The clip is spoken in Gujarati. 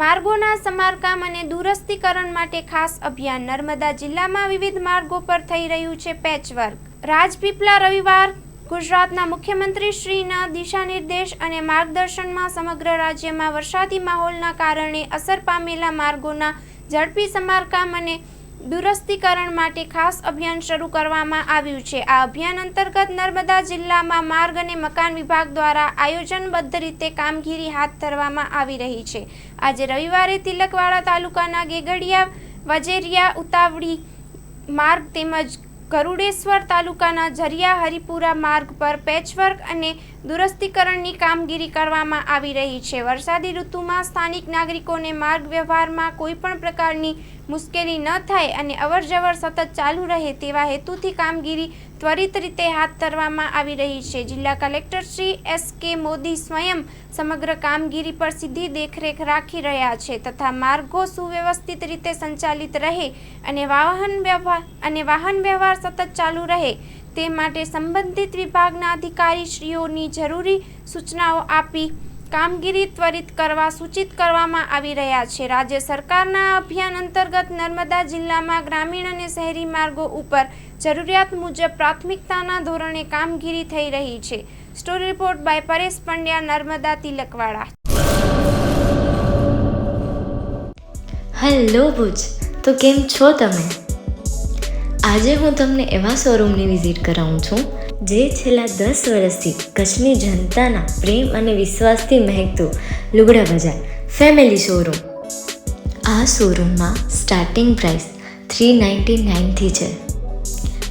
માર્ગોના સમારકામ અને દુરસ્તીકરણ માટે ખાસ અભિયાન. નર્મદા જિલ્લામાં વિવિધ માર્ગો પર થઈ રહ્યું છે પેચવર્ક. રાજપીપલા રવિવાર ગુજરાતના મુખ્યમંત્રી શ્રીના દિશાનિર્દેશ અને માર્ગદર્શનમાં સમગ્ર રાજ્યમાં વરસાદી માહોલના કારણે અસર પામેલા માર્ગોના ઝડપી સમારકામ અને દુરસ્તીકરણ માટે ખાસ અભિયાન શરૂ કરવામાં આવ્યું છે. આ અભિયાન અંતર્ગત નર્મદા જિલ્લામાં માર્ગ અને મકાન વિભાગ દ્વારા આયોજનબદ્ધ રીતે કામગીરી હાથ ધરવામાં આવી રહી છે. આજે રવિવારે તિલકવાડા તાલુકાના ગેગડિયા, વજેરિયા, ઉતાવળી માર્ગ તેમજ ગરુડેશ્વર તાલુકાના ઝરિયા હરિપુરા માર્ગ પર પેચવર્ક અને દુરસ્તીકરણની કામગીરી કરવામાં આવી રહી છે. વરસાદી ઋતુમાં સ્થાનિક નાગરિકોને માર્ગ વ્યવહારમાં કોઈપણ પ્રકારની મુશ્કેલી ન થાય અને અવરજવર સતત ચાલુ રહે તેવા હેતુથી કામગીરી ત્વરિત રીતે હાથ ધરવામાં આવી રહી છે. જિલ્લા કલેક્ટર શ્રી એસ કે મોદી સ્વયં સમગ્ર કામગીરી પર સીધી દેખરેખ રાખી રહ્યા છે તથા માર્ગો સુવ્યવસ્થિત રીતે સંચાલિત રહે અને વાહન વ્યવહાર અને વાહન વ્યવહાર સતત ચાલુ રહે તે માટે સંબંધિત વિભાગના અધિકારીશ્રીઓની જરૂરી સૂચનાઓ આપી કામગીરી ત્વરિત કરવા સૂચિત કરવામાં આવી રહ્યા છે. રાજ્ય સરકારના અભિયાન અંતર્ગત નર્મદા જિલ્લામાં ગ્રામીણ અને શહેરી માર્ગો ઉપર જરૂરિયાત મુજબ પ્રાથમિકતાના ધોરણે કામગીરી થઈ રહી છે. Story report by Paresh Pandya, Narmada Tilakwada. Hello Bhuj, તો કેમ છો તમે? આજે હું તમને એવા શોરૂમની વિઝિટ કરાવું છું, જે છેલ્લા દસ વર્ષથી કચ્છની જનતાના પ્રેમ અને વિશ્વાસથી મહેકતું લુગડા બજાર ફેમિલી શોરૂમ. આ શોરૂમમાં સ્ટાર્ટિંગ પ્રાઇસ થ્રી નાઇન્ટી નાઇનથી છે.